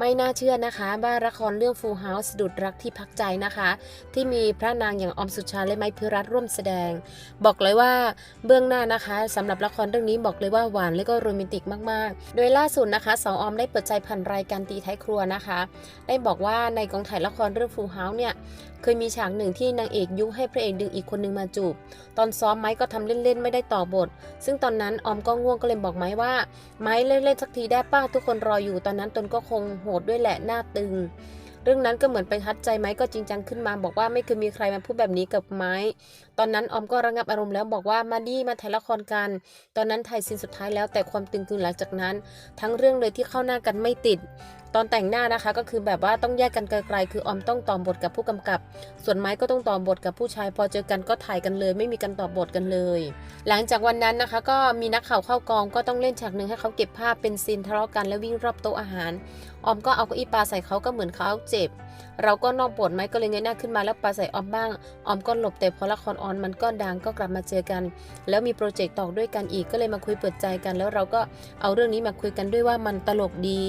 ไม่น่าเชื่อนะคะว่าละครเรื่อง Full House สะดุดรักที่พักใจนะคะ ที่มีพระนางอย่างอมสุชาและไม้พิรัตร่วมแสดง บอกเลยว่าเบื้องหน้านะคะสำหรับละครเรื่องนี้บอกเลยว่าหวานและก็โรแมนติกมากๆ โดยล่าสุดนะคะสาวออมได้เปิดใจผ่านรายการตีท้ายครัวนะคะ ได้บอกว่าในกองถ่ายละครเรื่อง Full House เนี่ยเคยมีฉากหนึ่งที่นางเอกยุให้พระเอกดึงอีกคนนึงมาจูบ ตอนซ้อมไม้ก็ทำเล่นๆ ไม่ได้ต่อบท ซึ่งตอนนั้นออมก็ง่วงก็เลยบอกไม้ว่า ไม้เล่นๆสักทีได้ป้าทุกคนรออยู่ตอนนั้นตนก็คงหดด้วยแหละหน้าตึง เรื่องนั้นก็เหมือนไปทัดใจไม้ก็จริงจังขึ้นมา บอกว่าไม่เคยมีใครมาพูดแบบนี้กับไม้ ตอนนั้นออมก็ระงับอารมณ์แล้วบอกว่ามาดีมาถ่ายละครกัน ตอนนั้นถ่ายซีนสุดท้ายแล้วแต่ความตึงคือหลังจากนั้น ทั้งเรื่องเลยที่เข้าหน้ากันไม่ติดตอนแต่งหน้านะคะก็คือแบบว่าต้องแยกกันไกลๆคือออมต้องตอบบทกับผู้กำกับ ส่วนไม้ก็ต้องตอบบทกับผู้ชาย พอเจอกันก็ถ่ายกันเลย ไม่มีการตอบบทกันเลย หลังจากวันนั้นนะคะ ก็มีนักข่าวเข้ากองก็ต้องเล่นฉากหนึ่งให้เขาเก็บภาพเป็นซีนทะเลาะกันแล้ววิ่งรอบโต๊ะอาหาร ออมก็เอาเก้าอี้ปลาใส่เขาก็เหมือนเขาเจ็บ เราก็นอกบทไหมก็เลยเงยหน้าขึ้นมาแล้วปลาใส่ออมบ้าง ออมก็หลบแต่พอละครออนมันก็ดังก็กลับมาเจอกัน แล้วมีโปรเจกต์ต่อด้วยกันอีกก็เลยมาคุยเปิดใจกัน แล้วเราก็เอาเรื่องนี้มาคุยกันด้วยว่ามันตลกดี